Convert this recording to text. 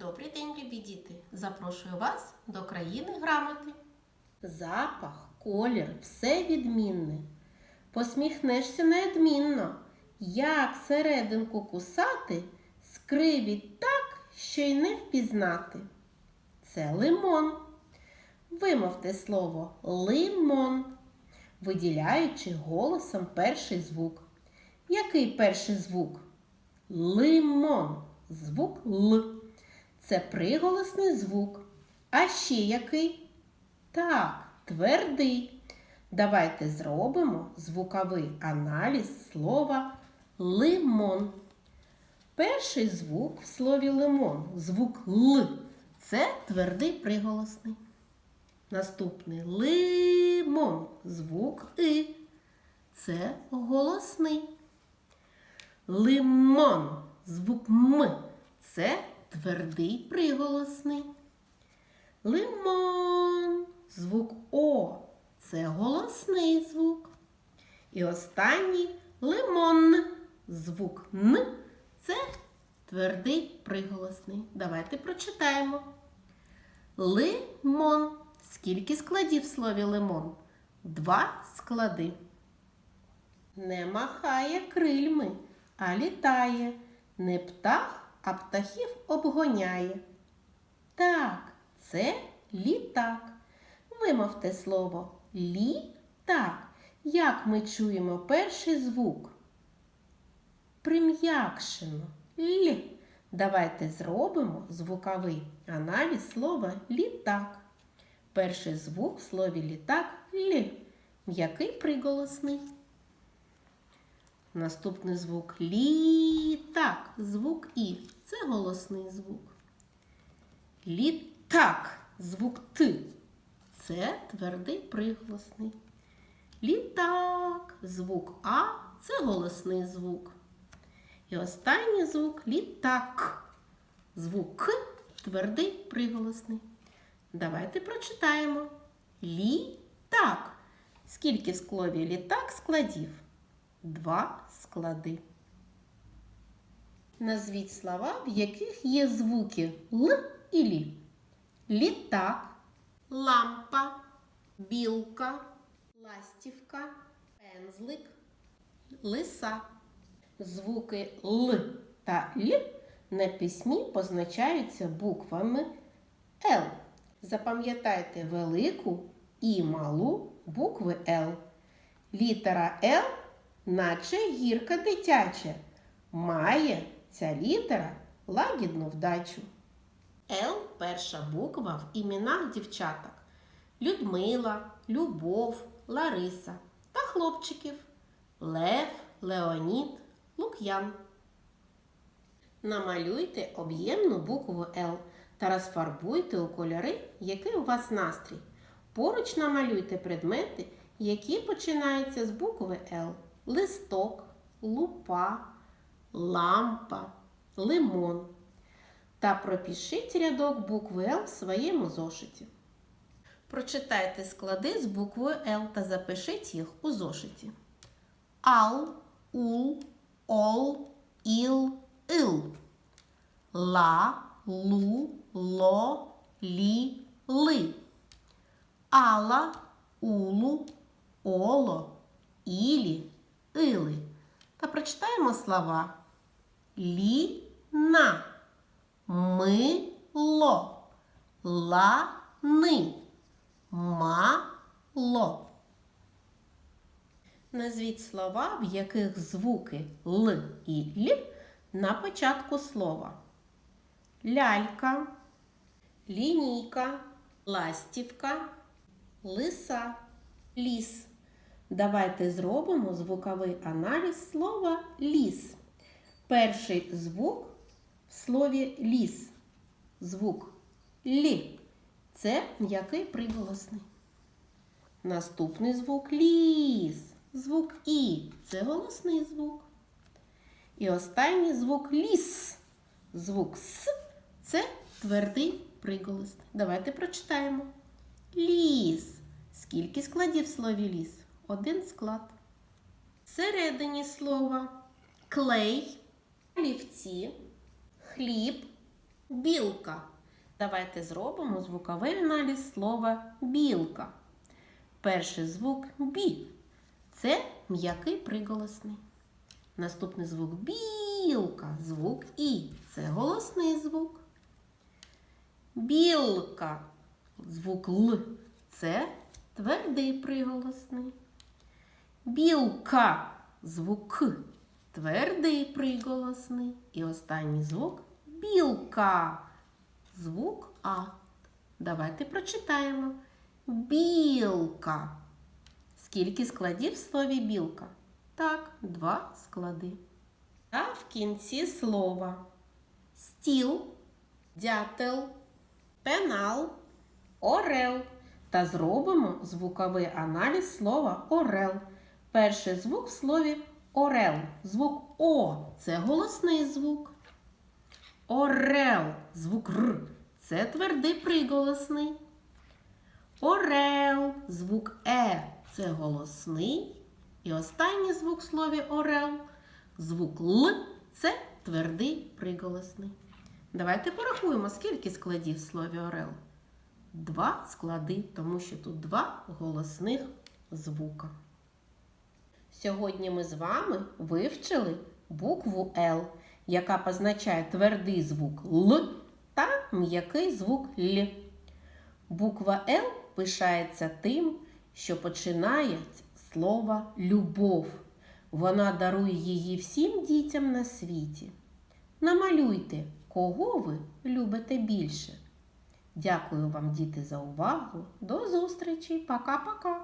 Добрий день, любі діти! Запрошую вас до країни грамоти. Запах, колір, все відмінне. Посміхнешся неодмінно. Як серединку кусати, скривіть так, що й не впізнати. Це лимон. Вимовте слово лимон, виділяючи голосом перший звук. Який перший звук? Лимон. Звук Л. Це приголосний звук. А ще який? Так, твердий. Давайте зробимо звуковий аналіз слова лимон. Перший звук в слові лимон, звук Л. Це твердий приголосний. Наступний лимон, звук И. Це голосний. Лимон, звук М. Це твердий приголосний. Лимон, звук О. Це голосний звук. І останній лимон, звук Н. Це твердий приголосний. Давайте прочитаємо. Лимон. Скільки складів в слові лимон? Два склади. Не махає крильми, а літає. Не птах, а птахів обгоняє. Так, це літак. Вимовте слово літак. Як ми чуємо перший звук? Прим'якшено. Л. Давайте зробимо звуковий аналіз слова літак. Перший звук в слові літак Л. М'який приголосний. Наступний звук літак. Звук І. Це голосний звук. Літак. Звук Т. Це твердий приголосний. Літак. Звук А це голосний звук. І останній звук літак. Звук К твердий приголосний. Давайте прочитаємо. Літак. Скільки в слові літак складів? Два склади. Назвіть слова, в яких є звуки Л і Лі. Літак, лампа, білка, ластівка, пензлик, лиса. Звуки Л та Л на письмі позначаються буквами Л. Запам'ятайте велику і малу букви Л. Літера Л, наче гірка дитяча, має ця літера лагідну вдачу. Л перша буква в іменах дівчаток. Людмила, Любов, Лариса та хлопчиків Лев, Леонід, Лук'ян. Намалюйте об'ємну букву Л та розфарбуйте у кольори, який у вас настрій. Поруч намалюйте предмети, які починаються з букви Л. Листок, лупа, лампа, лимон. Та пропишіть рядок букви Л в своєму зошиті. Прочитайте склади з буквою Л та запишіть їх у зошиті. Ал, ул, ол, іл, ил. Ла, лу, ло, лі, ли. Ала, улу, оло, ілі, или. Та прочитаємо слова ліна, мило, лани, мало. Назвіть слова, в яких звуки Л і Л на початку слова. Лялька, лінійка, ластівка, лиса, ліс. Давайте зробимо звуковий аналіз слова ліс. Перший звук в слові ліс. Звук лі. Це м'який приголосний. Наступний звук ліс. Звук І. Це голосний звук. І останній звук ліс. Звук С це твердий приголосний. Давайте прочитаємо. Ліс. Скільки складів в слові ліс? Один склад. Всередині слова клей, олівці, хліб, Білка. Давайте зробимо звуковий аналіз слова білка. Перший звук бі. Це м'який приголосний. Наступний звук білка. Звук І. Це голосний звук. Білка. Звук Л. Це твердий приголосний. Білка. Звук К. Твердий приголосний. І останній звук білка. Звук А. Давайте прочитаємо. Білка. Скільки складів в слові білка? Так, два склади. А в кінці слова стіл, дятел, пенал, орел. Та зробимо звуковий аналіз слова орел. Перший звук в слові орел. Звук О це голосний звук. Орел, звук Р. Це твердий приголосний. Орел, звук Е. Це голосний. І останній звук в слові орел. Звук Л це твердий приголосний. Давайте порахуємо, скільки складів в слові орел. Два склади, тому що тут два голосних звука. Сьогодні ми з вами вивчили букву Л, яка позначає твердий звук Л та м'який звук Л. Буква Л пишається тим, що починає з слова любов. Вона дарує її всім дітям на світі. Намалюйте, кого ви любите більше. Дякую вам, діти, за увагу. До зустрічі. Пока-пока.